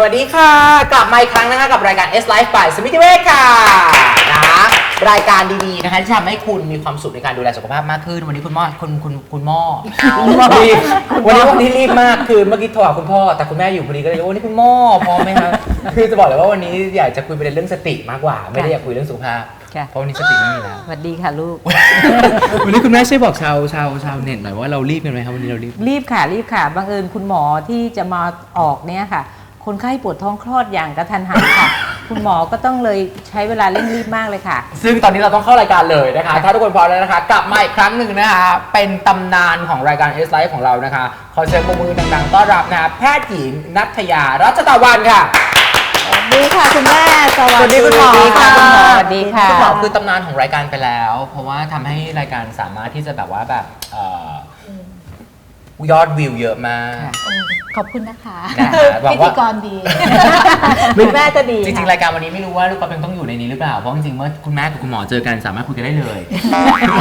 สวัสดีค่ะ กลับมาอีกครั้งนะคะกับรายการ S Life by สมิติเวชค่ะนะคะรายการดีๆนะคะที่ทำให้คุณมีความสุขในการดูแลสุขภาพมากขึ้น วันนี้คุณหมอคุณคุณคุณหมอรีบวันนี้วันนี้รีบมากคือเมื่อกี้โทรหาคุณพ่อแต่คุณแม่อยู่พอดีก็เลยวันนี้คุณหมอพร้อมไหมครับคือจะบอกเลยว่าวันนี้อยากจะคุยประเด็นเรื่องสติมากกว่า ไม่ได้อยากคุยเรื่องสุขภาพค่ะ เพราะวันนี้สติไม่มีแล้วสวัสดีค่ะลูก วันนี้คุณแม่ช่วยบอกชาวชาวชาวเน็ตหน่อยว่าเรารีบกันไหมครับวันนี้เรารีบรีบค่ะรีบค่ะบังเอิญคุณหมอที่จะมาออกเนี่ยค่ะ คนไข้ปวดท้องคลอดอย่างกระทันหันค่ะ คุณหมอก็ต้องเลยใช้เวลาเร่งรีบมากเลยค่ะ ซึ่งตอนนี้เราต้องเข้ารายการเลยนะคะ ถ้าทุกคนพร้อมแล้วนะคะ กลับมาอีกครั้งหนึ่งนะคะ เป็นตำนานของรายการ S Life ของเรานะคะ ขอเชิญปรบมือดังๆต้อนรับนะคะแพทย์หญิงนัทยารัชตะวันค่ะสวัสดีค่ะคุณแม่สสวัสดีคุณหมอค่ะคุณหมอสวัสดีค่ะ คุณหมอคือตำนานของรายการไปแล้ว เพราะว่าทำให้รายการสามารถที่จะแบบว่าแบบเอ่อ ยอดวิวเยอะมากค่ะขอบคุณนะคะนะคะหวังพิว่า ธีกรดี คุณแม่ก็ดี จริงๆ รายการวันนี้ไม่รู้ว่าลูกป๊อปยังต้องอยู่ในนี้หรือเปล่า เพราะจริงๆเมื่อคุณแม่กับคุณหมอเจอกันสามารถคุยกันได้เลย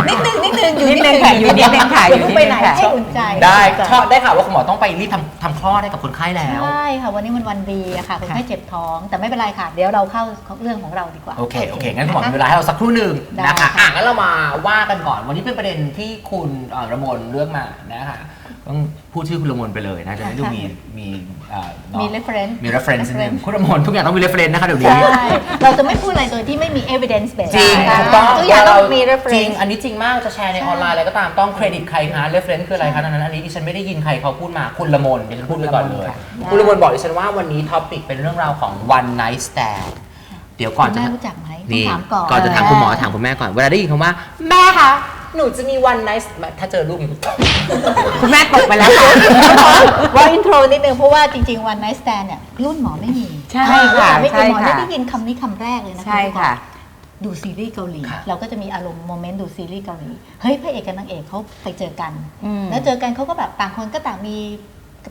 นิดนึงนิดนึงอยู่นิดนึงค่ะอยู่นิดนึงค่ะอยู่นิดนึงไปไหนค่ะให้อุ่นใจได้อุ่นใจชอบได้ข่าวว่าคุณหมอต้องไปรีบทำทำคลอดให้กับคนไข้แล้ว ใช่ค่ะวันนี้มันวันดีอะค่ะคนไข้เจ็บท้อง แต่ไม่เป็นไรค่ะ เดี๋ยวเราเข้าเรื่องของเราดีกว่า โอเค โอเค งั้นคุณหมอมีเวลาให้เราสักครู่หนึ่งได้นะคะค่ะ อะงั้นเรามาว่ากันก่อน วันนี้เป็นประเด็นที่คุณเอ่อระมนเลือกมานะคะ ต้องพูดชื่อคุณระมนไปเลยนะจะไม่ดูมีมีเอ่อเนาะมี reference มี reference นิดนึงคุณระมนทุกอย่างต้องมี reference นะคะเดี๋ยวนี้ ใช่ เราจะไม่พูดอะไรโดยที่ไม่มี evidence base จริงค่ะถูกต้องทุกอย่างต้องมี จริง reference อันนี้จริงมากจะแชร์ในออนไลน์อะไรก็ตามต้องเครดิตใครคะ reference คืออะไรคะดังนั้นอันนี้ดิฉันไม่ได้ยินใครเขาพูดมาคุณละมนดิฉันพูดไปก่อนเลยได้คุณละมนบอกดิฉันว่าวันนี้ท็อปิกเป็นเรื่องราวของ one night stand เดี๋ยวก่อนคุณจะแม่รู้จักไหมต้องนี่ถามก่อน ก่อนจะถามคุณหมอถามคุณแม่ก่อนเวลาได้ยินคำว่า แม่คะ หนูจะมี one night ถ้าเจอลูกอย่างนี้คุณแม่ตกไปแล้วค่ะว่าอินโทรนิดนึงเพราะว่าจริงๆ one night stand เนี่ยรุ่นหมอไม่มีใช่ค่ะไม่ใช่มีหมอค่ะได้ยินคำนี้คำแรกเลยนะคะใช่ค่ะดูซีรีส์เกาหลีค่ะเราก็จะมีอารมณ์โมเมนต์ดูซีรีส์เกาหลีเฮ้ยพระเอกกับนางเอกเขาไปเจอกันอืมแล้วเจอกันเขาก็แบบต่างคนก็ต่างมี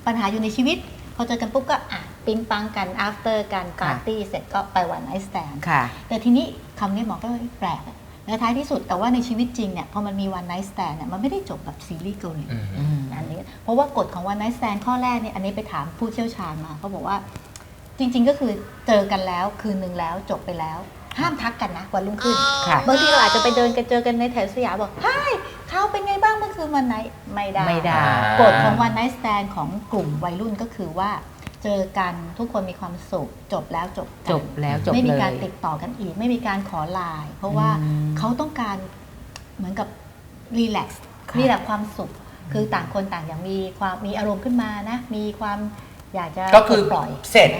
ปัญหาอยู่ในชีวิต พอเจอกันปุ๊บก็อะปิ๊งปังกัน after กันปาร์ตี้เสร็จก็ไปวันไนท์สแตนค่ะแต่ทีนี้คำนี้หมอก็แปลกอะ และท้ายที่สุดแต่ว่าในชีวิตจริงเนี่ยพอมันมีวันไนท์สแตนเนี่ยมันไม่ได้จบแบบซีรีส์เกาหลีอืมอันนี้เพราะว่ากฎของวันไนท์สแตนข้อแรกเนี่ยอันนี้ไปถามผู้เชี่ยวชาญมาเขาบอกว่าจริง ๆ ก็คือเจอกันแล้วคืนหนึ่งแล้วจบไปแล้ว ห้ามทักกันนะวันรุ่งขึ้นค่ะบางทีเราอาจจะไปเดินกันเจอกันในแถวสยามบอกเฮ้ยเขาเป็นไงบ้างเมื่อคืนวันไหนไม่ได้ไม่ได้กฎของวันไนท์สแตนของกลุ่มวัยรุ่นก็คือว่า เจอกันทุกคนมีความสุขจบแล้วจบกันจบแล้วจบไม่มีเลยการติดต่อกันอีก ไม่มีการขอไลน์เพราะว่าอืม เขาต้องการเหมือนกับรีแลกซ์ค่ะมีแต่ความสุข คือต่างคนต่างอย่างมีความมีอารมณ์ขึ้นมานะ มีความอยากจะก็คือปลดปล่อยเสร็จ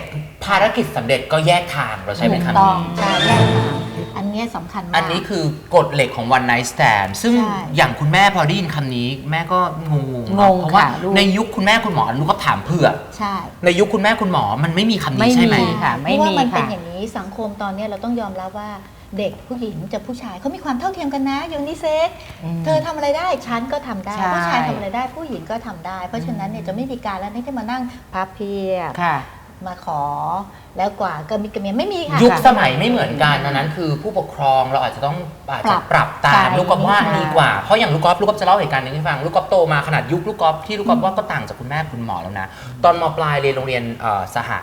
ภารกิจสำเร็จก็แยกทางเราใช้เป็นถูกคำต้องนี้ ใช่แยกทาง อันเนี้ยสำคัญมาก อันนี้คือกฎเหล็กของ one night stand ซึ่งใช่อย่างคุณแม่พอได้ยินคำนี้ แม่ก็งงๆงเนาะงเพราะว่าค่ะลูก ในยุคคุณแม่คุณหมอลูกก็ถามเผื่อ ใช่ในยุคคุณแม่คุณหมอมันไม่มีคำไม่นี้ใช่ไหม มีค่ะไม่เพราะว่ามันมีเป็นค่ะ อย่างนี้สังคมตอนเนี้ยเราต้องยอมรับว่าเด็กผู้หญิงจะผู้ชายเขามีความเท่าเทียมกันนะยูนิเซ็กมเธอทำอะไรได้ฉันก็ทำได้ ใช่ ผู้ชายทำอะไรได้ผู้หญิงก็ทำได้ เพราะฉะนั้นเนี่ยจะไม่มีการแล้วที่มานั่งพับเพียบ ค่ะ มาขอแล้วกว่าก็มีกระเมียไม่มีค่ะ ยุคสมัยไม่เหมือนกันดังนั้นคือผู้ปกครองเราอาจจะต้องอาจจะปรับปรับตามใช่ลูกกอล์ฟว่าใช่ดีกว่า เพราะอย่างลูกกอล์ฟลูกกอล์ฟจะเล่าเหตุการณ์หนึงให้ฟังลูกกอล์ฟโตมาขนาดยุคลูกกอล์ฟที่ลูกกอล์ฟว่าก็ต่างจากคุณแม่คุณหมอแล้วนะ ตอนมปลายเรียนโรงเรียนเอ่อสหะ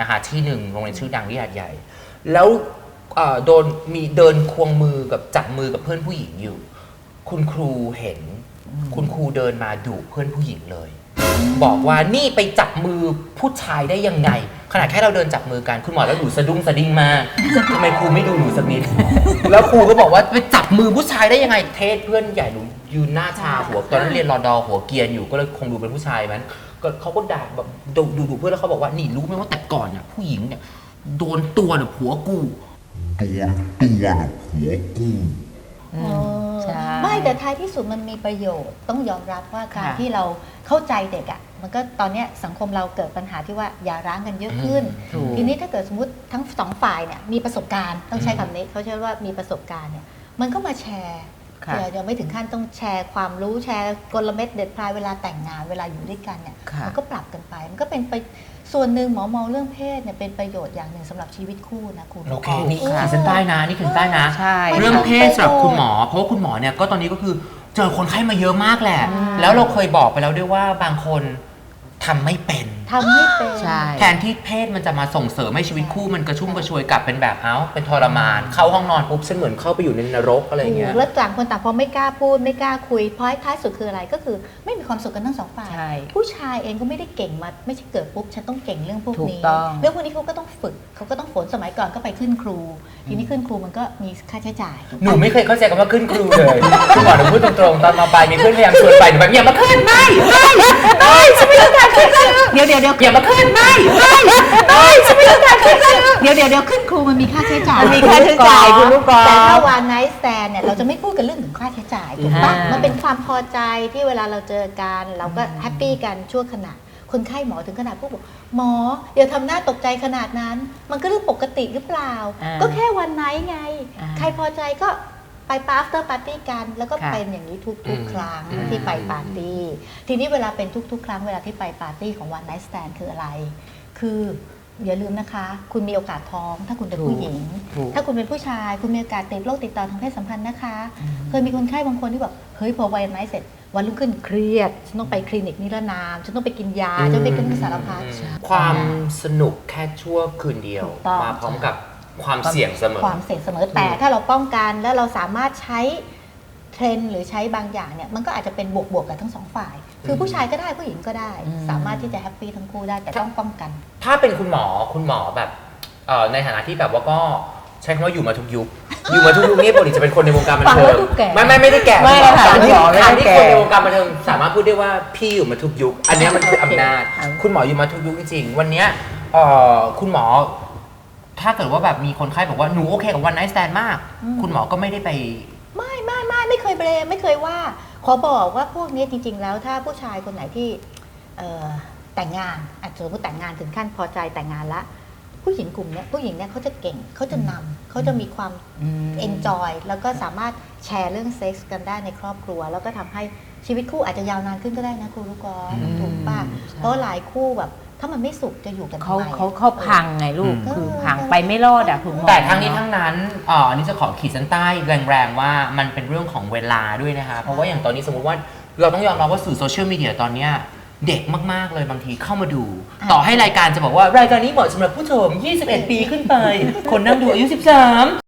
นะคะที่หนึ่งโรงเรียนชื่อดังที่หาดใหญ่ แล้วเอ่อโดนมีเดินควงมือกับจับมือกับเพื่อนผู้หญิงอยู่ คุณครูเห็น คุณครูเดินมาดุเพื่อนผู้หญิงเลย บอกว่านี่ไปจับมือผู้ชายได้ยังไง ขนาดแค่เราเดินจับมือกันคุณหมอแล้วหนูสะดุ้งสะดิ้งมากทำไมครูไม่ดูหนูสักนิด แล้วครูก็บอกว่าไปจับมือผู้ชายได้ยังไง เทศเพื่อนใหญ่หนูยืนหน้าชาหัวตอนนั้นเรียนรอดอหัวเกรียนอยู่ก็เลยคงดูเป็นผู้ชายมันก็เขาก็ด่าแบบดูดูดูเพื่อนแล้วเขาบอกว่านี่รู้ไหมว่าแต่ก่อนเนี่ยผู้หญิงเนี่ยโดนตัวเนี่ยผัวกูตัวตัวน่ะหัวกูอืเอมอใช่ไม่แต่ท้ายที่สุดมันมีประโยชน์ต้องยอมรับว่าการค่ะที่เรา เข้าใจเด็กอะ่ะมันก็ตอนเนี้ยสังคมเราเกิดปัญหาที่ว่าอย่าร้างกันเยอะขึ้นถูกทีนี้ถ้าเกิดสมมติทั้งสองฝ่ายเนี่ยมีประสบการณ์ต้องใช้คำนี้เขาใช้ว่ามีประสบการณ์เนี่ยมันก็มาแชร์ค่ะเดี๋ยวยังไม่ถึงขั้นต้องแชร์ความรู้แชร์กลเม็ดเด็ดพลายเวลาแต่งงานเวลาอยู่ด้วยกันเนี่ยค่ะมันก็ปรับกันไป มันก็เป็นไปส่วนหนึ่งหมอมองเรื่องเพศเนี่ยเป็นประโยชน์อย่างหนึ่งสำหรับชีวิตคู่นะคุณโอเคนี่ออขีดเส้นใต้นะนี่ขีดเส้นใต้นะใช่เรื่องเพศสำหรับคุณหมอ เพราะว่าคุณหมอเนี่ยก็ตอนนี้ก็คือ เจอคนไข้มาเยอะมากแหละ แล้วเราเคยบอกไปแล้วด้วยว่าบางคนททำไม่เป็น ทำไม่เป็น ใช่ แทนที่เพศมันจะมาส่งเสริมให้ชีวิตคู่มันกระชุ่มกระชวยกลับเป็นแบบเอ้าเป็นทรมาน เข้าห้องนอนปุ๊บฉันเหมือนเข้าไปอยู่ในนรกอะไรอย่างเงี้ยถูกแล้วต่างคนต่างพอไม่กล้าพูดไม่กล้าคุยเพราะท้ายสุดคืออะไรก็คือไม่มีความสุขกันทั้งสองฝ่าย ใช่ผู้ชายเองก็ไม่ได้เก่งมาไม่ใช่เกิดปุ๊บฉันต้องเก่งเรื่องพวกถูกนี้ต้อง เรื่องพวกนี้เขาก็ต้องฝึกเขาก็ต้องฝนสมัยก่อนก็ไปขึ้นครู ทีนี้ขึ้นครูมันก็มีค่าใช้จ่ายถูกปะหนูไม่เคยเข้าใจคำว่าขึ้นครูเลยคุณหมอหนูพูดตรงๆตอนมาปลายมีเพื่อนพยายามชวนไปหนูแบบอย่ามาขึ้นไม่ไม่ไม่ฉันไม่ต้องการขึ้นครูเดี๋ยวเดี๋ยวเดี๋ยวอย่ามาขึ้นไม่ไม่ไม่ฉันไม่ต้องการขึ้นครูเดี๋ยวเดี๋ยวเดี๋ยวขึ้นครูมันมีค่าใช้จ่ายมันมีค่าใช้จ่ายคุณลูกกอล์ฟแต่ถ้าวานไนท์แ a นเนี่ยเราจะไม่พูดกันเรื่องถึงค่าใช้จ่ายถูกปะอ่ามัมันเป็นความพอใจที่เวลาเราเจอกันเราก็แฮปปี้กันชั่วขณะคนไข้หมอถึงขนาดพูดบอกหมออย่าทำหน้าตกใจขนาดนั้น มันก็เรื่องปกติหรือเปล่าอ่าก็แค่วันไนท์ไงอ่าใครพอใจก็ ไปปาร์ตี้ปาร์ตี้กัน แล้วก็ค่ะเป็นอย่างนี้ทุกอืมๆครั้งอืม ที่ไปปาร์ตี้ ทีนี้เวลาเป็นทุก ๆ ครั้งเวลาที่ไปปาร์ตี้ของวันไนท์สแตนคืออะไร คืออย่าลืมนะคะ คุณมีโอกาสท้อง ถ้าคุณเป็นผู้หญิง ถูก ถ้าคุณเป็นผู้ชาย คุณมีโอกาสติดโรคติดต่อทางเพศสัมพันธ์นะคะ เคยมีคนไข้บางคนที่แบบเฮ้ยพอวันไนท์เสร็จ วันรุ่งขึ้นเครียด ฉันต้องไปคลินิกนิรนาม ฉันต้องไปกินยาฉันต้องไปกินสารพัด ความสนุกแค่ชั่วคืนเดียว ถูกต้อง มาพร้อมกับ ความเสี่ยงเสมอ ความเสี่ยงเสมอแต่ถ้าเราป้องกันแล้วเราสามารถใช้เทรนด์หรือใช้บางอย่างเนี่ยมันก็อาจจะเป็นบวกๆกับทั้งสองฝ่าย คือผู้ชายก็ได้ผู้หญิงก็ได้อืมสามารถที่จะแฮปปี้ทั้งคู่ได้แต่ต้องป้องกัน ถ้าเป็นคุณหมอคุณหมอแบบเอ่อในฐานะที่แบบว่าก็ใช้คำว่าอยู่มาทุกยุค อยู่มาทุกยุคนี่ปกติจะเป็นคนในวงการบันฟังเทิแล้วงดูแก่ไม่ไม่ไม่ได้แก่ไม่คุณหมอค่ะการที่คุณหมอไม่ได้การที่แก่คนในวงการบันเทิงสามารถพูดได้ว่าพี่อยู่มาทุกยุค อันเนี้ยมันคืออำนาจอ่าคุณหมออยู่มาทุกยุคจริงๆวันเนี้ยเอ่อคุณหมอ ถ้าเกิดว่าแบบมีคนไข้บอกว่าหนูโอเคกับวันไนท์สแตนมาก อืม คุณหมอก็ไม่ได้ไป ไม่ไม่ไม่ไม่เคยเบรมไม่เคยว่า ขอบอกว่าพวกนี้จริง ๆ แล้วถ้าผู้ชายคนไหนที่เอ่อแต่งงานอาจจะสมมติแต่งงานถึงขั้นพอใจแต่งงานละ ผู้หญิงกลุ่มเนี้ยผู้หญิงเนี่ยเขาจะเก่งเขาจะนำเขาจะมีความอืม enjoy แล้วก็สามารถแชร์เรื่องเซ็กส์กันได้ในครอบครัว แล้วก็ทำให้ชีวิตคู่อาจจะยาวนานขึ้นก็ได้นะครูลูกกอล์ฟอืม ถูกป่ะใช่เพราะหลายคู่แบบ ถ้ามันไม่สุขจะอยู่กันทำเขาไมเขาเขาพังไงลูก อืม คือพังไปไม่รอดอะคุณหมอแต่ทั้งนี้ทั้งนั้นเอ่ออันนี้จะขอขีดเส้นใต้แรงๆว่ามันเป็นเรื่องของเวลาด้วยนะคะ เพราะว่าอย่างตอนนี้สมมุติว่าเราต้องยอมรับว่าสื่อโซเชียลมีเดียตอนเนี้ยเด็กมากๆเลยบางทีเข้ามาดู อะ ต่อให้รายการจะบอกว่ารายการนี้เหมาะสำหรับผู้ชม 21 ปีขึ้นไป คนนั่งดูอายุ 13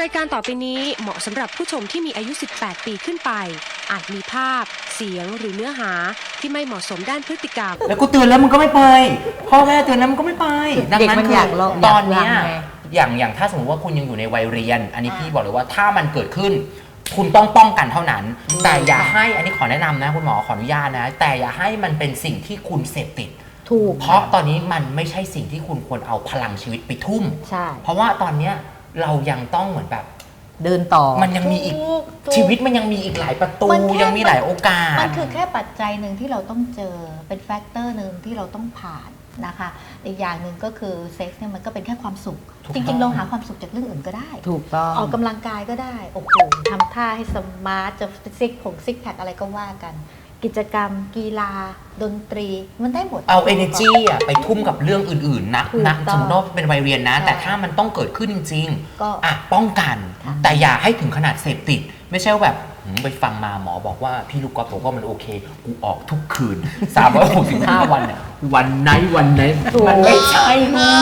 รายการต่อไปนี้เหมาะสำหรับผู้ชมที่มีอายุ 18 ปีขึ้นไป อาจมีภาพ เสียงหรือเนื้อหาที่ไม่เหมาะสมด้านพฤติกรรม แล้วกูเตือนแล้วมึงก็ไม่ไป พ่อแม่เตือนแล้วมึงก็ไม่ไป ดังเด็กนั้นมันคืออยากลองตอนเนี้ยอยากลองไง อย่างอย่างถ้าสมมติว่าคุณยังอยู่ในวัยเรียน อันนี้อ่าพี่บอกเลยว่าถ้ามันเกิดขึ้น คุณต้องป้องกันเท่านั้น แต่อย่าให้อันนี้ขอแนะนำนะ คุณหมอขออนุญาตนะ แต่อย่าให้มันเป็นสิ่งที่คุณเสพติด ถูก เพราะตอนนี้มันไม่ใช่สิ่งที่คุณควรเอาพลังชีวิตไปทุ่ม ใช่ เพราะว่าตอนเนี้ย เรายังต้องเหมือนแบบ เดินต่อ มันยังมีอีกถูกถูกชีวิตมันยังมีอีกหลายประตูมันแค่ ยังมีหลายโอกาสมันคือแค่ปัจจัยหนึ่งที่เราต้องเจอเป็นแฟกเตอร์หนึ่งที่เราต้องผ่านนะคะอีกอย่างหนึ่งก็คือเซ็กซ์เนี่ยมันก็เป็นแค่ความสุข ถูกจต้ริอง ง ๆ เราหาความสุขจากเรื่องอื่นก็ได้ ถูกต้อง ออกกำลังกายก็ได้ โอ้โหทำท่าให้สมาร์ทจะซิกผงซิกแพคอะไรก็ว่ากัน กิจกรรม กีฬา ดนตรี มันได้หมด เอา energy อะไปทุ่มกับเรื่องอื่นๆนะถูกนะต้องสมมติว่าเป็นวัยเรียนนะ ใช่แต่ถ้ามันต้องเกิดขึ้นจริงก็ๆอะป้องกัน ค่ะ แต่อย่าให้ถึงขนาดเสพติด ไม่ใช่ว่าแบบหืมไปฟังมาหมอบอกว่าพี่ลูกกอล์ฟบอกว่ามันโอเค กูออกทุกคืน 365 วันเนี่ยวันไหนวันไหนมันไม่ใช่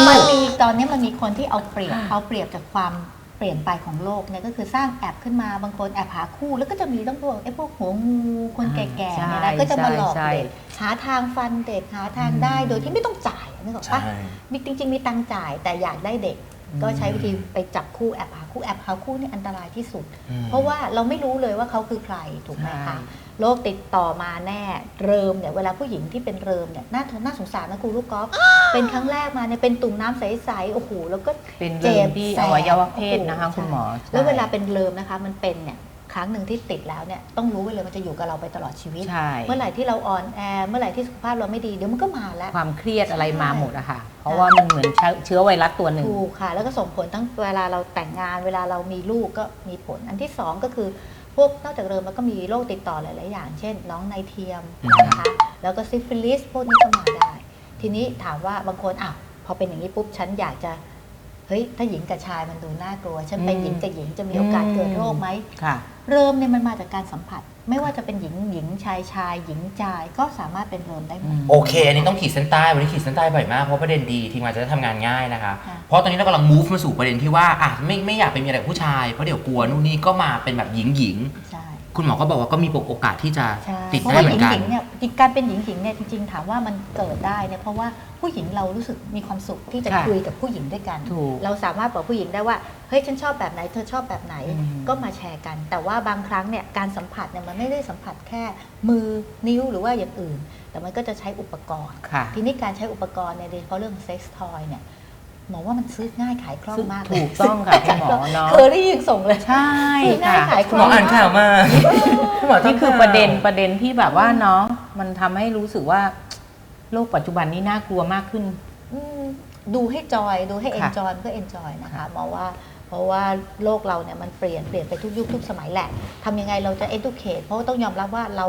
มันมีตอนนี้มันมีคนที่เอาเปรียบเอาเปรียบจากความ เปลี่ยนไปของโลกเนี่ยก็คือสร้างแอปขึ้นมาบางคนแอปหาคู่ แล้วก็จะมีต้องพวกไอ้พวกหัวงูคนแก่ๆเนี่ยนะใช่ก็จะมาหลอกใช่เด็กหาทางฟันเด็กหาทางได้โดยที่ไม่ต้องจ่ายนึกออกปะใช่มีจริงๆมีตังค์จ่ายแต่อยากได้เด็ก ก็ใช้วิธีไปจับคู่แอปหาคู่แอปหาคู่นี่อันตรายที่สุดอืมเพราะว่าเราไม่รู้เลยว่าเขาคือใครถูกไหมใช่คะโรคติดต่อมาแน่เริมเนี่ยเวลาผู้หญิงที่เป็นเริมเนี่ยน่าทนน่าสงสารนะครูลูกกอล์ฟเป็นครั้งแรกมาเนี่ยเป็นตุ่มน้ำใสๆโอ้โหแล้วก็เป็นเจ็เรื่บที่แสอบวัยวะเพศโอ้โหนะคะคุณหมอใช่แล้วเวลาเป็นเริมนะคะมันเป็นเนี่ย ครั้งหนึ่งที่ติดแล้วเนี่ยต้องรู้ไว้เลยมันจะอยู่กับเราไปตลอดชีวิต ใช่ เมื่อไหร่ที่เราอ่อนแอเมื่อไหร่ที่สุขภาพเราไม่ดีเดี๋ยวมันก็มาแล้ว ความเครียดอะไรมาหมดอะค่ะ เพราะว่ามันเหมือนเชื้อเชื้อไวรัสตัวหนึ่ง ถูกค่ะ แล้วก็ส่งผลทั้งเวลาเราแต่งงานเวลาเรามีลูกก็มีผล อันที่สองก็คือพวกนอกจากเริมมันก็มีโรคติดต่อหลาย ๆ อย่าง เช่น น้องในเทียมนะคะแล้วก็ซิฟิลิสพวกนี้ก็มาได้ ทีนี้ถามว่าบางคนอ้าวพอเป็นอย่างนี้ปุ๊บฉันอยากจะ เฮ้ยถ้าหญิงกับชายมันดูน่ากลัว ฉันไปหญิงกับหญิงจะมีโอกาสเกิดโรคไหมค่ะเริ่มเนี่ยมันมาจากการสัมผัส ไม่ว่าจะเป็นหญิงหญิงชายชาย หญิงชายก็สามารถเป็นเริ่มได้หมด โอเค อันนี้ต้องขีดเส้นใต้วันนี้ขีดเส้นใต้บ่อยมากเพราะประเด็นดีทีมงานจะได้ทำงานง่ายนะคะ ค่ะ เพราะตอนนี้เรากำลัง move มาสู่ประเด็นที่ว่าอะไม่ไม่อยากไปมีอะไรกับผู้ชายเพราะเดี๋ยวกลัวนู่นนี่ก็มาเป็นแบบหญิงหญิงใช่ คุณหมอก็บอกว่าก็มีโอกาสที่จะใช่ติดเพราะได้ว่าเหหมืญิองนกัน หญิงเนี่ยจริงการเป็นหญิงหญิงเนี่ยจริงๆถามว่ามันเกิดได้เนี่ยเพราะว่าผู้หญิงเรารู้สึกมีความสุขที่จะค่ะคุยกับผู้หญิงด้วยกัน ถูกเราสามารถบอกผู้หญิงได้ว่าเฮ้ยฉันชอบแบบไหนเธอชอบแบบไหนอืม ก็มาแชร์กัน แต่ว่าบางครั้งเนี่ยการสัมผัสเนี่ยมันไม่ได้สัมผัสแค่มือนิ้วหรือว่าอย่างอื่น แต่มันก็จะใช้อุปกรณ์ ค่ะ ทีนี้การใช้อุปกรณ์เนี่ยโดยเฉพาะเรื่องเซ็กซ์ทอยเนี่ย หมอว่ามันซื้อง่ายขายคล่องมากเลยถูกต้องค่ะคุณหมอเนาะเคยได้ยินส่งเลยใช่ซื้อง่ายค่ะขายคคุณล่หมออ่านข่าวมาคุณหมอนี่ทำคือข่าวประเด็นประเด็นที่แบบว่าเนาะมันทำให้รู้สึกว่าโลกปัจจุบันนี้น่ากลัวมากขึ้นอืมดูให้จอยดูให้เอนค่ะจอยก็เอนจอยนะคะค่ะหมอว่าเพราะว่าโลกเราเนี่ยมันเปลี่ยนเปลี่ยนไปทุกยุคทุกสมัยแหละทำยังไงเราจะ educate เพราะว่าต้องยอมรับว่าเรา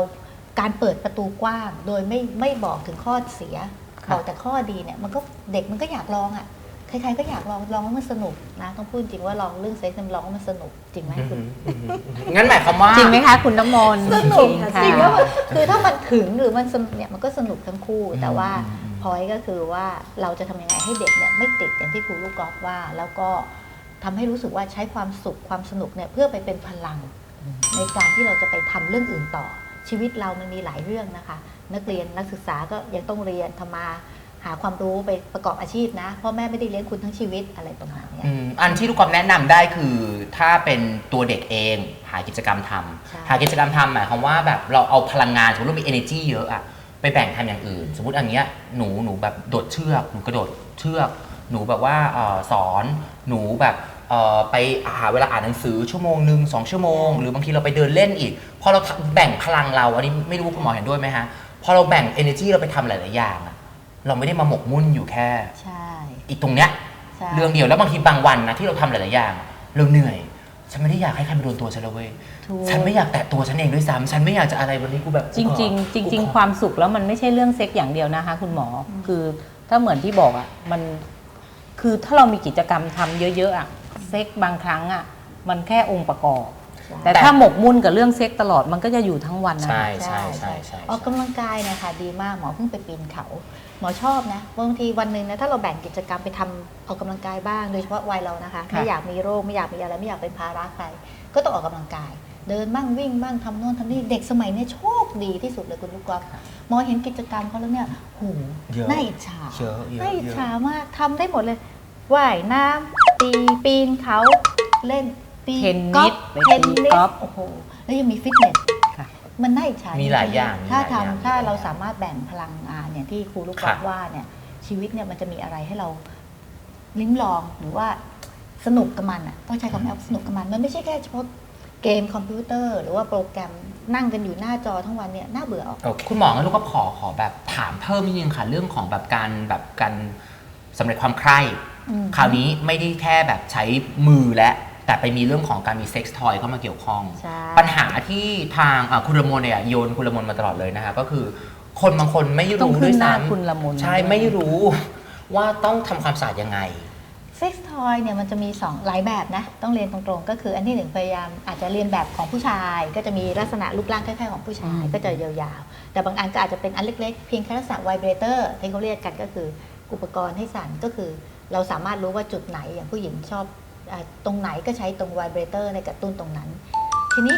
การเปิดประตูกว้าง โดยไม่ไม่บอกถึงข้อเสียค่ะบอกแต่ข้อดีเนี่ยมันก็เด็กมันก็อยากลองอะ ใครๆก็อยากลองลองว่ามันสนุกนะต้องพูดจริงว่าลองเรื่องเซ็กซ์เนี่ยลองว่ามันสนุกจริงไหมอืมคุณอืมอืมงั้นหมายความว่าจริงไหมคะ คุณน้ำมนต์สนุกค่ะจริงแล้วคือถ้ามันถึงหรือมันสนุกเนี่ยมันก็สนุกทั้งคู่อืมแต่ว่าอืมอืมพอยก็คือว่าเราจะทำยังไงให้เด็กเนี่ยไม่ติดอย่างที่ครูลูกกอล์ฟว่าแล้วก็ทำให้รู้สึกว่าใช้ความสุขความสนุกเนี่ยเพื่อไปเป็นพลัง ในการที่เราจะไปทำเรื่องอื่นต่อ ชีวิตเรามันมีหลายเรื่องนะคะ นักเรียนนักศึกษาก็ยังต้องเรียนทำมา หาความรู้ไปประกอบอาชีพนะพ่อแม่ไม่ได้เลี้ยงคุณทั้งชีวิตอะไรประมาณเนี้ย อืมอันที่ลูกกอล์ฟแนะนำได้คือถ้าเป็นตัวเด็กเองหากิจกรรมทำใช่ หากิจกรรมทำหมายความว่าแบบเราเอาพลังงานสมมติเรามี energy เยอะอะไปแบ่งทำอย่างอื่น สมมติอันเนี้ยหนูหนูแบบโดดเชือกหนูกระโดดเชือก หนูแบบว่าเอ่อสอนหนูแบบเอ่อไปหาเวลาอ่านหนังสือชั่วโมงหนึ่งสองชั่วโมง หรือบางทีเราไปเดินเล่นอีกพอเราแบ่งพลังเราอันนี้ไม่รู้คุณหมอเห็นด้วยไหมฮะพอเราแบ่ง energy เราไปทำหลายๆอย่างอะ เราไม่ได้มาหมกมุ่นอยู่แค่ ใช่อีกตรงเนี้ยใช่เรื่องเดียวแล้วบางทีบางวันนะที่เราทำหลายๆอย่าง เราเหนื่อย ฉันไม่ได้อยากให้ใครมาโดนตัวฉันเลยเว้ยถูก ฉันไม่อยากแตะตัวฉันเองด้วยซ้ำฉันไม่อยากจะอะไรวันนี้กูแบบจริงๆจริง ๆ ความสุขแล้วมันไม่ใช่เรื่องเซ็กอย่างเดียวนะคะ คุณหมออคือถ้าเหมือนที่บอกอะมันคือถ้าเรามีกิจกรรมทำเยอะๆอะเซ็กบางครั้งอะมันแค่องค์ประกอบ แต่ถ้าหมกมุ่นกับเรื่องเซ็กตลอดมันก็จะอยู่ทั้งวันนะ ใช่คะใช่ใช่ใช่ออกกำลังกายเนะคะดีมากหมอเพิ่งไปปีนเขา หมอชอบนะบางทีวันหนึ่งนะถ้าเราแบ่งกิจกรรมไปทำออกกำลังกายบ้างโดยเฉพาะวัยเรานะคะค่ะไม่อยากมีโรคไม่อยากมีอะไรไม่อยากเป็นภาระใครก็ต้องออกกำลังกาย เดินบ้างวิ่งบ้างทำโน่นทำนี่เด็กสมัยนี้โชคดีที่สุดเลยคุณลูกกอล์ฟหมอเห็นกิจกรรมเขาแล้วเนี่ยโหเยอะน่าอิจฉาเยอะเยอะน่าอิจเยอะฉามากทำได้หมดเลยว่ายน้ำตีปีนเขาเล่น ตีเทนนิสกอล์ฟไปเทนตีนิสกอล์ฟ โอ้โหแล้วยังมีฟิตเนสค่ะมันน่าอิจฉามีหลายอย่างถ้ามีหลายอย่างทำถ้าเราสามารถแบ่งพลังงานเนี่ยที่ครูลูกกอล์ฟค่ะว่าเนี่ยชีวิตเนี่ยมันจะมีอะไรให้เราลิ้มลองหรือว่าสนุกกับมันอะต้องใช้คำว่าสนุกกับมันมันไม่ใช่แค่เฉพาะเกมคอมพิวเตอร์ หรือว่าโปรแกรมนั่งกันอยู่หน้าจอทั้งวันเนี่ยน่าเบื่อออก โอเคคุณหมองั้นลูกก็ขอขอแบบถามเพิ่มนิดนึงค่ะ เรื่องของแบบการแบบการสำเร็จความใคร่ อืม คราวนี้ไม่ได้แค่แบบใช้มือและ แต่ไปมีเรื่องของการมีเซ็กซ์ทอยเข้ามาเกี่ยวข้อง ใช่ ปัญหาที่ทางอะคุณละมนเนี่ยโยนคุณละมนมาตลอดเลยนะคะก็คือ คนบางคนไม่ต้องรู้ขึ้ด้นวยหน้าซ้ำคุณละมุนใช่ด้วยไม่รู้ว่าต้องทำความสะอาดยังไง เซ็กซ์ทอยเนี่ยมันจะมีสองหลายแบบนะ ต้องเรียนตรงๆ ก็คืออันที่หนึ่งพยายามอาจจะเรียนแบบของผู้ชาย ก็จะมีลักษณะรูปร่างคล้ายๆของผู้ชายอืมก็จะยาวๆ แต่บางอันก็อาจจะเป็นอันเล็กๆ เพียงแค่ลักษณะไวเบรเตอร์ที่เขาเรียกกันก็คืออุปกรณ์ให้สั่นก็คือ เราสามารถรู้ว่าจุดไหนอย่างผู้หญิงชอบอา ตรงไหนก็ใช้ตรงไวเบรเตอร์ในกระตุ้นตรงนั้น ทีนี้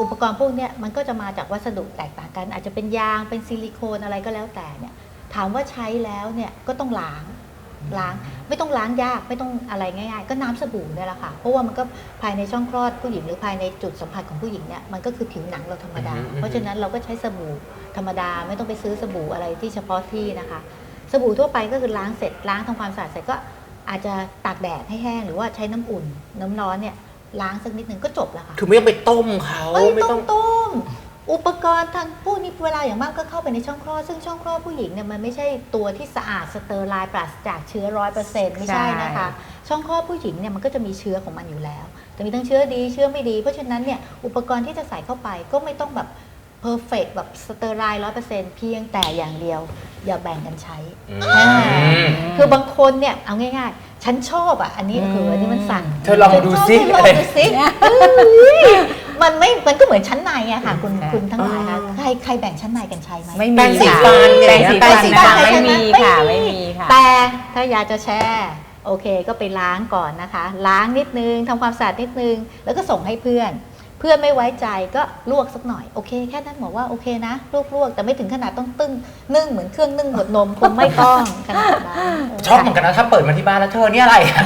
อุปกรณ์พวกเนี้ยมันก็จะมาจากวัสดุแตกต่างกัน อาจจะเป็นยางเป็นซิลิโคนอะไรก็แล้วแต่เนี่ยถามว่าใช้แล้วเนี่ยก็ต้องล้างล้างไม่ต้องล้างยากไม่ต้องอะไรง่าย ๆ ก็น้ำสบู่เนี่ยแหละค่ะเพราะว่ามันก็ภายในช่องคลอดผู้หญิงหรือภายในจุดสัมผัสของผู้หญิงเนี่ยมันก็คือผิวหนังเราธรรมดาอือฮึอือฮึเพราะฉะนั้นเราก็ใช้สบู่ธรรมดาไม่ต้องไปซื้อสบู่อะไรที่เฉพาะที่นะคะ สบู่ทั่วไปก็คือล้างเสร็จล้างทำความสะอาดเสร็จก็ อาจจะตากแดดให้แห้งหรือว่าใช้น้ำอุ่น น้ำร้อนเนี่ยล้างสักนิดนึงก็จบแล้วค่ะ คือไม่ต้องไปต้มเขาไม่ไม่ต้ต้อองงต้ม อุปกรณ์ทางพวกนี้เวลาอย่างมากก็เข้าไปในช่องคลอดซึ่งช่องคลอดผู้หญิงเนี่ยมันไม่ใช่ตัวที่สะอาดสเตอร์ไลน์ปราศจากเชื้อร้อยเปอร์เซ็นต์ไม่ใช่นะคะ ช่องคลอดผู้หญิงเนี่ยมันก็จะมีเชื้อของมันอยู่แล้ว จะมีทั้งเชื้อดีเชื้อไม่ดี เพราะฉะนั้นเนี่ยอุปกรณ์ที่จะใส่เข้าไปก็ไม่ต้องแบบเพเพ อร์เฟกแบบสเตอร์ไลน์ร้อยเปอร์เซ็นต์เพียงแต่อย่างเดียว อย่าแบ่งกันใช้อืมอ่าคือบางคนเนี่ยเอาง่ายๆ ฉันชอบอะ อันนี้คืออันนี้มันสั่งเธอลองดูสิเธอลองดูสิอุ๊ยมันไม่มันก็เหมือนชั้นในอะค่ะคุณค่ะคุณทั้งหลายค่ะใครใครแบ่งชั้นในกันใช้ไหม ไม่แปรมีงสีค่ะฟันแปรงสีแปรงสีฟัฟันนไม่มีค่ะ ไม่ไม่มีมีค่ะ แต่ถ้าอยากจะแชร์โอเคก็ไปล้างก่อนนะคะ ล้างนิดนึงทำความสะอาดนิดนึง แล้วก็ส่งให้เพื่อน เพื่อนไม่ไว้ใจก็ลวกสักหน่อยโอเค แค่นั้นบอกว่าโอเคนะลวกลวกแต่ไม่ถึงขนาดต้องตึ้งนึ่งเหมือนเครื่องนึ่งบดนมคงไม่ต้องขนาดนั้นเชอบเหมือนกันนะถ้าเปิดมาที่บ้านแล้วเธอเนี่ยอะไรอะ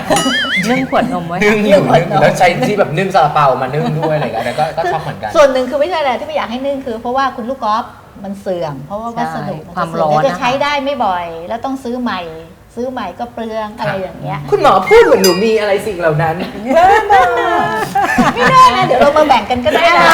นึ่งขวดนมไว้นึ่งอยู่นึ่งอยู่แล้วใช้ที่แบบนึ่งซาลาเปามานึ่งด้วยอะไรอย่างเงี้ยก็ก็ชอบเหมือนกัน ส่วนหนึ่งคือไม่ใช่อะไรที่ไม่อยากให้นึ่งคือ เพราะว่าคุณลูกกอล์ฟมันเสื่อมเพราะว่าวัสดุนความจะเสื่อร้อนแล้วจะนะคะใช้ได้ไม่บ่อย แล้วต้องซื้อใหม่ ซื้อใหม่ก็เปลืองอะไรอย่างเงี้ยคุณหมอพูดเหมือนหนูมีอะไรสิ่งเหล่านั้นไม่ได้นะเดี๋ยวเรามาแบ่งกันก็ได้นะ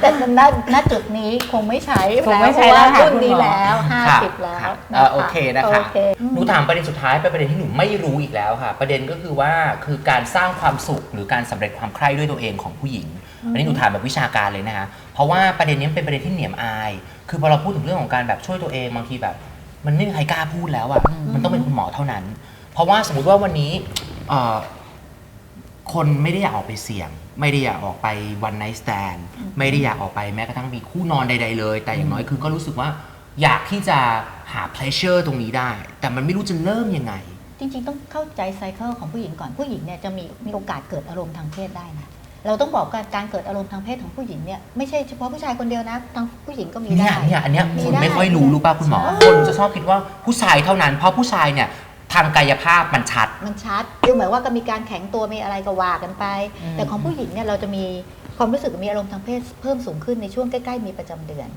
แต่ณณจุดนี้คงไม่ใช้คงไม่ใช้เพราะว่าแล้วค่ะรุ่นนี้คุณหมอแล้วครับ50แล้วครับนะเอ่อโอเคนะคะโอเคหนูถามประเด็นสุดท้ายเป็นประเด็นที่หนูไม่รู้อีกแล้วค่ะ ประเด็นก็คือว่าคือการสร้างความสุขหรือการสำเร็จความใคร่ด้วยตัวเองของผู้หญิงอันนี้หนูถามแบบวิชาการเลยนะคะเพราะว่าประเด็นนี้มันเป็นประเด็นที่เหนียมอาย คือพอเราพูดถึงเรื่องของการแบบช่วยตัวเองบางทีแบบ มันไม่มีใครกล้าพูดแล้วอะมันต้องเป็นคุณหมอเท่านั้น เพราะว่าสมมุติว่าวันนี้เอ่อคนไม่ได้อยากออกไปเสี่ยง ไม่ได้อยากออกไปวันไน t ์สแตนไม่ได้อยากออกไปแม้กระทั่งมีคู่นอนใด ๆ เลย แต่อย่างน้อยคือก็รู้สึกว่า อยากที่จะหา pleasure ตรงนี้ได้ แต่มันไม่รู้จะเริ่มยังไง จริงๆ ต้องเข้าใจไซเคิลของผู้หญิงก่อนผู้หญิงเนี่ยจะมีมีโอกาสเกิดอารมณ์ทางเพศได้นะ เราต้องบอกการการเกิดอารมณ์ทางเพศของผู้หญิงเนี่ยไม่ใช่เฉพาะผู้ชายคนเดียวนะทางผู้หญิงก็มีเนี่ได้ยเนี่ยอันเนี้ยมีคนได้ ไม่ค่อยรู้รู้ป่ะคุณหมอใช่คนจะชอบคิดว่าผู้ชายเท่านั้น เพราะผู้ชายเนี่ยทางกายภาพมันชัด มันชัดคือหมายว่าก็มีการแข็งตัวมีอะไรก็ว่ากันไป อืม แต่ของผู้หญิงเนี่ยเราจะมี ความรู้สึกมีอารมณ์ทางเพศเพิ่มสูงขึ้นในช่วงใกล้ ๆ มีประจำเดือน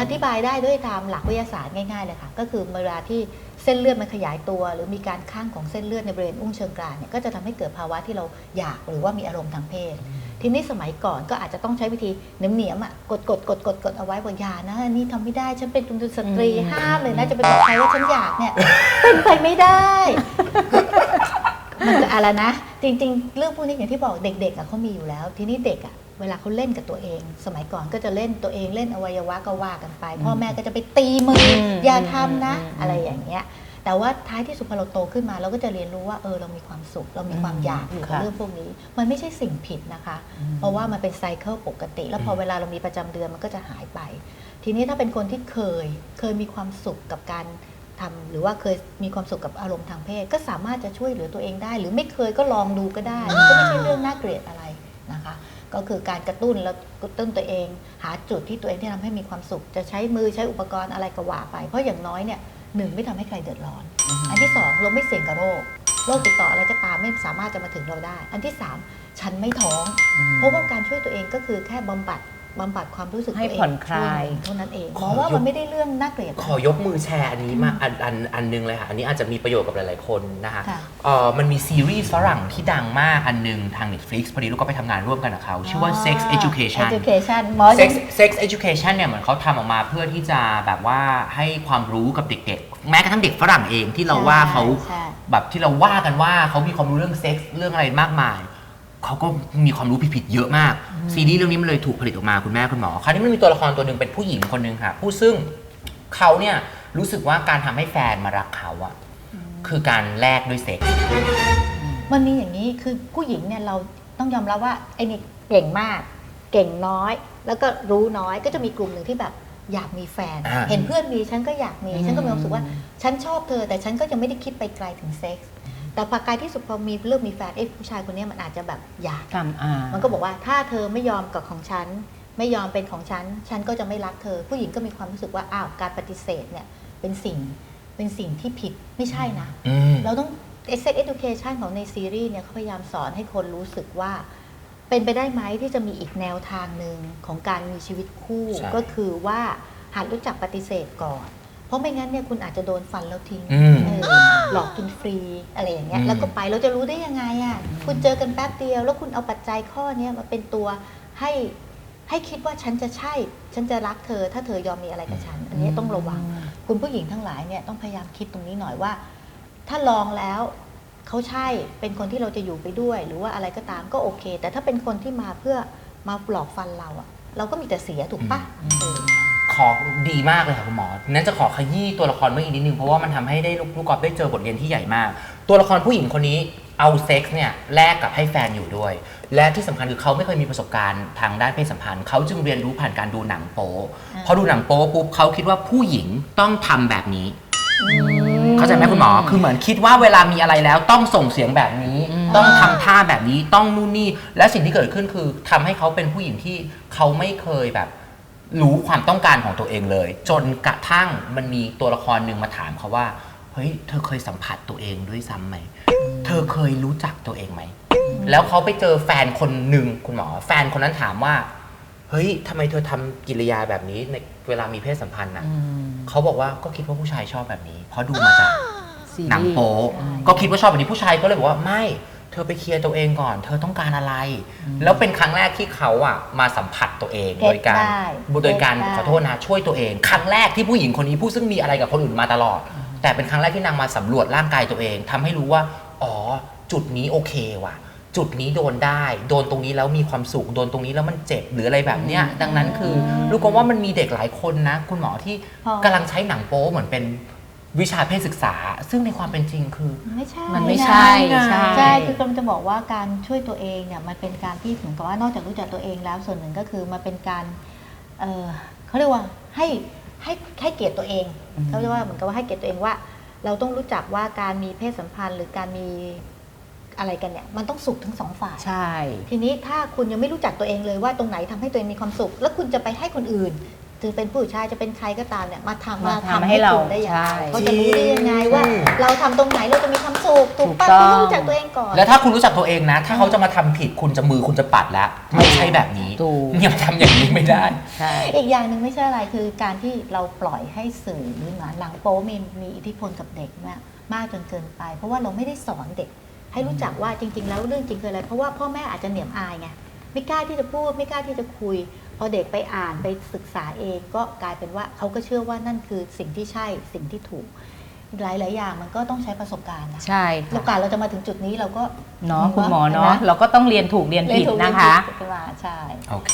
อธิบายได้ด้วยตามหลักวิทยาศาสตร์ง่ายๆเลยค่ะ ก็คือเวลาที่เส้นเลือดมันขยายตัว หรือมีการข้างของเส้นเลือดในบริเวณอุ้งเชิงกรานเนี่ยก็จะทำให้เกิดภาวะที่เราอยากหรือว่ามีอารมณ์ทางเพศ ทีนี้สมัยก่อนก็อาจจะต้องใช้วิธีเหนียมๆอะกดกดกดกดกดเอาไว้บอกอย่านะอันนี้ทำไม่ได้ฉันเป็นคุณสตรีอืมห้ามเลยนะจะไปบอกใครว่าฉันอยากเนี่ยเป็นไปไม่ได้มันก็อะไรนะ จริง ๆ เรื่องพวกนี้อย่างที่บอกเด็กๆอะเขามีอยู่แล้ว ทีนี้เด็กอะ เวลาเขาเล่นกับตัวเอง สมัยก่อนก็จะเล่นตัวเองเล่นอวัยวะก็ว่ากันไป พ่อแม่ก็จะไปตีมืออมอย่าทำนะอืมอะไรอย่างเงี้ย แต่ว่าท้ายที่สุดพอเราโตขึ้นมาเราก็จะเรียนรู้ว่าเออเรามีความสุข เรามีความอืมอยากอยู่กับค่ะ เรื่องพวกนี้ มันไม่ใช่สิ่งผิดนะคะ เพราะว่ามันเป็นไซเคิลปกติ แล้วพอเวลาเรามีประจำเดือนมันก็จะหายไป ทีนี้ถ้าเป็นคนที่เคยเคยมีความสุขกับการทำหรือว่าเคยมีความสุขกับอารมณ์ทางเพศ ก็สามารถจะช่วยเหลือตัวเองได้ หรือไม่เคยก็ลองดูก็ได้มันก็ไม่ใช่เรื่องน่าเกลียดอะไรนะคะ ก็คือการกระตุ้นแล้วกระตุ้นตัวเอง หาจุดที่ตัวเองที่ทำให้มีความสุข จะใช้มือใช้อุปกรณ์อะไรก็ว่าไป เพราะอย่างน้อยเนี่ยหนึ่งไม่ทำให้ใครเดือดร้อน อันที่สองเราไม่เสี่ยงกับโรคโรคติดต่ออะไรก็ตามไม่สามารถจะมาถึงเราได้ อันที่สามฉันไม่ท้อง เพราะว่าการช่วยตัวเองก็คือแค่บำบัด บำบัดความรู้สึกให้ตัวเองผ่อนคลาย เท่านั้นเองขมอองว่ายกมันไม่ได้เรื่องน่าเกลียด ขอยกมือแชร์อันนี้มาอันอันอันนึงเลยค่ะ อันนี้อาจจะมีประโยชน์กับหลายๆคนนะคะค่ะ เอ่อมันมีซีรีส์ฝรั่งที่ดังมากอันหนึงทาง Netflix พอดีลูกก็ไปทำงานร่วมกันกับเขา ชื่อว่า Sex Education education หมอ Sex Sex Education เนี่ยเหมือนเขาทำออกมาเพื่อที่จะแบบว่าให้ความรู้กับเด็กๆ แม้กระทั่งเด็กฝรั่งเองที่เราว่าเขาใช่ แบบที่เราว่ากันว่าเขามีความรู้เรื่องเซ็กส์เรื่องอะไรมากมาย เขาก็มีความรู้ผิดๆเยอะมาก ซีรีส์เรื่องนี้มันเลยถูกผลิตออกมาคุณแม่คุณหมอ คราวนี้มันมีตัวละครตัวหนึ่งเป็นผู้หญิงคนหนึ่งค่ะ ผู้ซึ่งเขาเนี่ยรู้สึกว่าการทำให้แฟนมารักเขาอะคือการแลกด้วยเซ็กส์ มันมีอย่างนี้คือผู้หญิงเนี่ยเราต้องยอมรับว่าไอ้นี่เก่งมาก เก่งน้อย แล้วก็รู้น้อยก็จะมีกลุ่มหนึ่งที่แบบอยากมีแฟน อ่าเห็นเพื่อนมีฉันก็อยากมี อืม ฉันก็มีความรู้สึกว่า ฉันชอบเธอแต่ฉันก็ยังไม่ได้คิดไปไกลถึงเซ็กส์ แต่พอไกลที่สุดพอมีเริ่มมีแฟนเอ้ผู้ชายคนนี้มันอาจจะแบบอยากกรรมอ่ามันก็บอกว่าถ้าเธอไม่ยอมกับของฉัน ไม่ยอมเป็นของฉัน ฉันก็จะไม่รักเธอ ผู้หญิงก็มีความรู้สึกว่าอ้าวการปฏิเสธเนี่ยเป็นสิ่งเป็นสิ่งที่ผิดไม่ใช่นะอืมเราต้อง sex education ของในซีรีส์เนี่ยเขาพยายามสอนให้คนรู้สึกว่า เป็นไปได้ไหมที่จะมีอีกแนวทางหนึ่งของการมีชีวิตคู่ใช่ก็คือว่าหัดรู้จักปฏิเสธก่อนเพ ราะไม่งั้นเนี่ยคุณอาจจะโดนฟันแล้วทิ้งอืม เออหลอกกินฟรีอะไรอย่างเงี้ยอืม แล้วก็ไปเราจะรู้ได้ยังไงอะคุณเจอกันแป๊บเดียว แล้วคุณเอาปัจจัยข้อเนี้ยมาเป็นตัวให้ให้คิดว่าฉันจะใช่ ฉันจะรักเธอ ถ้าเธอยอมมีอะไรกับฉัน อันนี้ต้องระวัง คุณผู้หญิงทั้งหลายเนี่ยต้องพยายามคิดตรงนี้หน่อยว่า ถ้าลองแล้วเขาใช่เป็นคนที่เราจะอยู่ไปด้วย หรือว่าอะไรก็ตามก็โอเค แต่ถ้าเป็นคนที่มาเพื่อมาหลอกฟันเราอะเราก็มีแต่เสียถูกปะเออ ขอดีมากเลยค่ะคุณหมอ นั้นจะขอขยี้ตัวละครเมื่อกี้นิดนึงเพราะว่ามันทำให้ได้ลูกลูกกอล์ฟได้เจอบทเรียนที่ใหญ่มาก ตัวละครผู้หญิงคนนี้เอาเซ็กส์เนี่ยแลกกับให้แฟนอยู่ด้วย และที่สำคัญคือเขาไม่เคยมีประสบการณ์ทางด้านเพศสัมพันธ์ เขาจึงเรียนรู้ผ่านการดูหนังโป๊อ่าพอดูหนังโป๊ปุ๊บเขาคิดว่าผู้หญิงต้องทำแบบนี้เข้าใจไหมคุณหมอ คือเหมือนคิดว่าเวลามีอะไรแล้วต้องส่งเสียงแบบนี้ ต้องทำท่าแบบนี้ต้องนู่นนี่ และสิ่งที่เกิดขึ้นคือทำให้เขาเป็นผู้หญิงที่เขาไม่เคยแบบ รู้ความต้องการของตัวเองเลย จนกระทั่งมันมีตัวละครหนึ่งมาถามเขาว่า เฮ้ย เธอเคยสัมผัสตัวเองด้วยซ้ำไหม เธอเคยรู้จักตัวเองไหม แล้วเขาไปเจอแฟนคนหนึ่งคุณหมอ แฟนคนนั้นถามว่า เฮ้ยทำไมเธอทำกิริยาแบบนี้ในเวลามีเพศสัมพันธ์น่ะเขาบอกว่าก็คิดว่าผู้ชายชอบแบบนี้ เพราะดูมาจากซีรีส์หนังโป๊ก็คิดว่าชอบแบบนี้ผู้ชายก็เลยบอกว่าไม่ เธอไปเคลียร์ตัวเองก่อน เธอต้องการอะไร แล้วเป็นครั้งแรกที่เขาอะมาสัมผัสตัวเองเก็โดตยการได้โดยการเก็ตได้ขอโทษนะช่วยตัวเอง ครั้งแรกที่ผู้หญิงคนนี้ผู้ซึ่งมีอะไรกับคนอื่นมาตลอด แต่เป็นครั้งแรกที่นางมาสำรวจร่างกายตัวเองทำให้รู้ว่า อ๋อ จุดนี้โอเคว่ะ จุดนี้โดนได้ โดนตรงนี้แล้วมีความสุข โดนตรงนี้แล้วมันเจ็บหรืออะไรแบบเนี้ย ดังนั้นคือรู้ก็ว่ามันมีเด็กหลายคนนะ คุณหมอที่พอกำลังใช้หนังโป๊เหมือนเป็น วิชาเพศศึกษา ซึ่งในความเป็นจริงคือ ไม่ใช่มันไม่นะใช่ใช่ใช่คือกำลังจะบอกว่าการช่วยตัวเองเนี่ยมันเป็นการที่เหมือนกับว่านอกจากรู้จักตัวเองแล้วส่วนหนึ่งก็คือมันเป็นการเออเขาเรียกว่าให้ให้ให้เกียรติตัวเองอืมเขาเรียกว่าเหมือนกับว่าให้เกียรติตัวเองว่า เราต้องรู้จักว่าการมีเพศสัมพันธ์ หรือการมีอะไรกันเนี่ยมันต้องสุขทั้งสองฝ่ายใช่ ทีนี้ถ้าคุณยังไม่รู้จักตัวเองเลยว่าตรงไหนทำให้ตัวเองมีความสุข แล้วคุณจะไปให้คนอื่น จะเป็นผู้ชายจะเป็นใครก็ตามเนี่ยมาทำมาทำให้เราคุณได้ยังไงใช่เขาจะรู้ได้ยังไงว่า เราทำตรงไหนเราจะมีความสุขถูกปะถูกต้องคุณต้องรู้จักตัวเองก่อน แล้วถ้าคุณรู้จักตัวเองนะ ถ้าเขาจะมาทำผิดคุณจะมือคุณจะปัดแล้ว ไม่ใช่แบบนี้ถูก อย่ามาทำอย่างนี้ไม่ได้ ใช่ อีกอย่างหนึ่งไม่ใช่อะไรคือการที่เราปล่อยให้สื่อหรือหนังโป๊มีมีอิทธิพลกับเด็กมากมากจนเกินไป เพราะว่าเราไม่ได้สอนเด็ก ให้รู้จักว่าจริง ๆ แล้วเรื่องจริงคืออะไรเพราะว่าพ่อแม่อาจจะเหนียมอายไงไม่กล้าที่จะพูดไม่กล้าที่จะคุย พอเด็กไปอ่านไปศึกษาเองก็กลายเป็นว่าเขาก็เชื่อว่านั่นคือสิ่งที่ใช่สิ่งที่ถูก หลายๆอย่างมันก็ต้องใช้ประสบการณ์นะใช่โอกาค่ะสเราจะมาถึงจุดนี้เราก็เนาะคุณหมอเนาะห็ไหมเราก็ต้องเรียนถูกเรียนผิดเล่ถูกนะคะเล่ถูกขึ้นมาใช่โอเค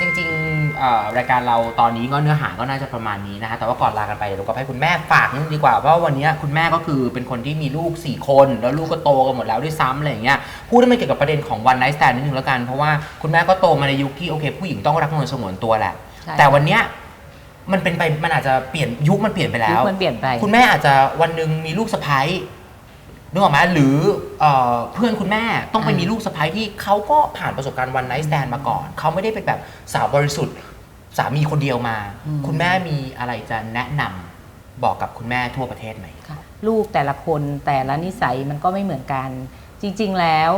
จริงๆเอ่อรายการเราตอนนี้ก็เนื้อหาก็น่าจะประมาณนี้นะคะแต่ว่าก่อนลากันไปเดี๋ยวเราก็ให้คุณแม่ฝากนิดนึงดีกว่าเพราะว่าวันนี้คุณแม่ก็คือเป็นคนที่มีลูก 4 คน แล้วลูกก็โตกันหมดแล้วด้วยซ้ำอะไรอย่างเงี้ยพูดให้มันเกี่ยวกับประเด็นของวันไนท์สแตนนิดนึงแล้วกันเพราะว่าคุณแม่ก็โตมาในยุคที่โอเค ผู้หญิงต้องรักนวลสงวนตัวแหละใช่แต่วันเนี้ย มันเป็นไปมันอาจจะเปลี่ยนยุคมันเปลี่ยนไปแล้ยุวคมันเปลี่ยนไป คุณแม่อาจจะวันหนึ่งมีลูกสะพ้ายนึกออกไหมหรือเอ่อเพื่อนคุณแม่ต้องไปอ่ามีมีลูกสะพ้ายที่เขาก็ผ่านประสบการณ์วันไนท์สแตนมาก่อน เขาไม่ได้เป็นแบบสาวบริสุทธิ์สามีคนเดียวมา คุณแม่มีอะไรจะแนะนำบอกกับคุณแม่ทั่วประเทศไหมค่ะลูกแต่ละคนแต่ละนิสัยมันก็ไม่เหมือนกัน จริง ๆแล้ว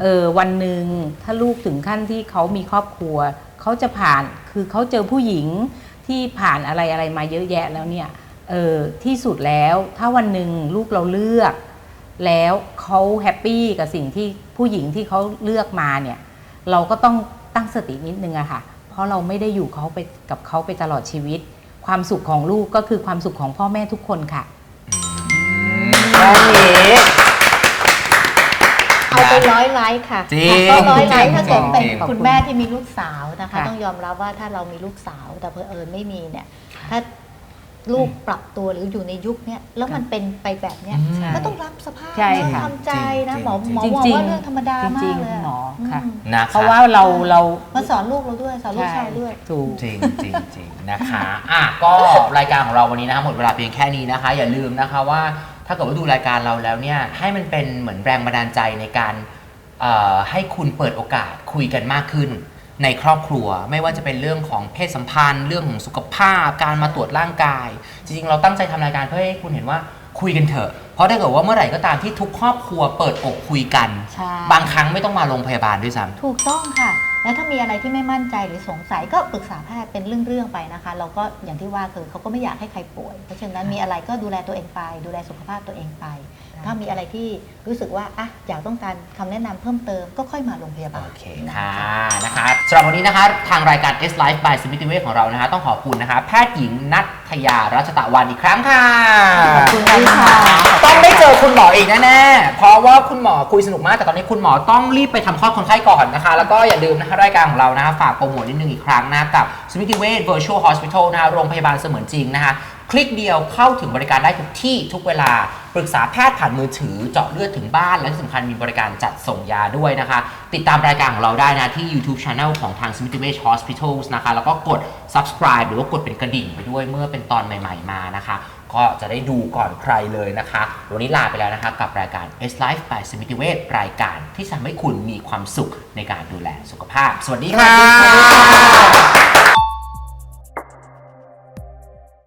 เออวันหนึ่งถ้าลูกถึงขั้นที่เขามีครอบครัวเขาจะผ่านคือเขาเจอผู้หญิง ที่ผ่านอะไรอะไรมาเยอะแยะแล้วเนี่ยเออที่สุดแล้วถ้าวันหนึ่งลูกเราเลือก แล้วเขาแฮปปี้กับสิ่งที่ผู้หญิงที่เขาเลือกมาเนี่ย เราก็ต้องตั้งสตินิดนึงอะค่ะ เพราะเราไม่ได้อยู่เขาไปกับเขาไปตลอดชีวิต ความสุขของลูกก็คือความสุขของพ่อแม่ทุกคนค่ะแค่นี้ เอาไปร้อยไลค์ค่ะจริงก็ร้อยไลค์ถ้าเกิดเป็นจริงคุณแม่ที่มีลูกสาวนะคะค่ะต้องยอมรับว่าถ้าเรามีลูกสาวแต่เพอเอิญไม่มีเนี่ย ถ้าลูกปรับตัวหรืออยู่ในยุคเนี้ยแล้วมันเป็นไปแบบเนี้ยใช่ก็ต้องรับสภาพใช่นะค่ะทำใจนะจริงหมอจริงหมอจริงบอกจริงว่าเรื่องธรรมดาจมาริกงเลยๆหมออะค่ะอืมนะคะเพราะว่าเราเรามาสอนลูกเราด้วยสอนลูกชายด้วยถูกจริงจริงจริงนะคะอะก็รายการของเราวันนี้นะคะหมดเวลาเพียงแค่นี้นะคะ อย่าลืมนะคะว่า ถ้าเกิดว่าดูรายการเราแล้วเนี่ยให้มันเป็นเหมือนแรงบันดาลใจในการเอ่อให้คุณเปิดโอกาสคุยกันมากขึ้น ในครอบครัวไม่ว่าจะเป็นเรื่องของเพศสัมพันธ์ เรื่องของสุขภาพ การมาตรวจร่างกาย จริงๆ เราตั้งใจทำรายการเพื่อให้คุณเห็นว่าคุยกันเถอะ เพราะถ้าเกิดว่าเมื่อไหร่ก็ตามที่ทุกครอบครัวเปิดอกคุยกันใช่บางครั้งไม่ต้องมาโรงพยาบาลด้วยซ้ำถูกต้องค่ะ แล้วถ้ามีอะไรที่ไม่มั่นใจหรือสงสัยก็ปรึกษาแพทย์เป็นเรื่องๆไปนะคะ เราก็อย่างที่ว่าคือเขาก็ไม่อยากให้ใครป่วย เพราะฉะนั้นมีอะไรก็ดูแลตัวเองไป ดูแลสุขภาพตัวเองไป ถ้ามีอะไรที่รู้สึกว่าอะอยากต้องการคำแนะนำเพิ่มเติมก็ค่อยมาโรงพยาบาล โอเคค่ะนะคะสำหรับวันนี้นะคะทางรายการ S Life by สมิติเวชของเรานะคะต้องขอบคุณนะคะแพทย์หญิงนัทยารัชตะวันอีกครั้งค่ะขอบคุณค่ะต้องได้เจอคุณหมออีกแน่ๆเพราะว่าคุณหมอคุยสนุกมากแต่ตอนนี้คุณหมอต้องรีบไปทำคลอดคนไข้ก่อนนะคะ แล้วก็อย่าลืมนะคะรายการของเรานะคะฝากโปรโมทนิดนึงอีกครั้งนะกับสมิติเวช Virtual Hospital นะคะโรงพยาบาลเสมือนจริงนะคะ คลิกเดียวเข้าถึงบริการได้ทุกที่ทุกเวลา ปรึกษาแพทย์ผ่านมือถือเจาะเลือดถึงบ้าน และที่สำคัญมีบริการจัดส่งยาด้วยนะคะ ติดตามรายการของเราได้นะที่ YouTube Channel ของทาง s m i t h w a g e Hospitals นะคะ แล้วก็กด subscribe หรือว่ากดเป็นกระดิ่งไปด้วยเมื่อเป็นตอนใหม่ ๆ มานะคะ ก็จะได้ดูก่อนใครเลยนะคะ วันนี้ลาไปแล้วนะคะ กับรายการ S Life by s m i t h w a g e รายการที่ทำให้คุณมีความสุขในการดูแลสุขภาพ สวัสดีค่ะ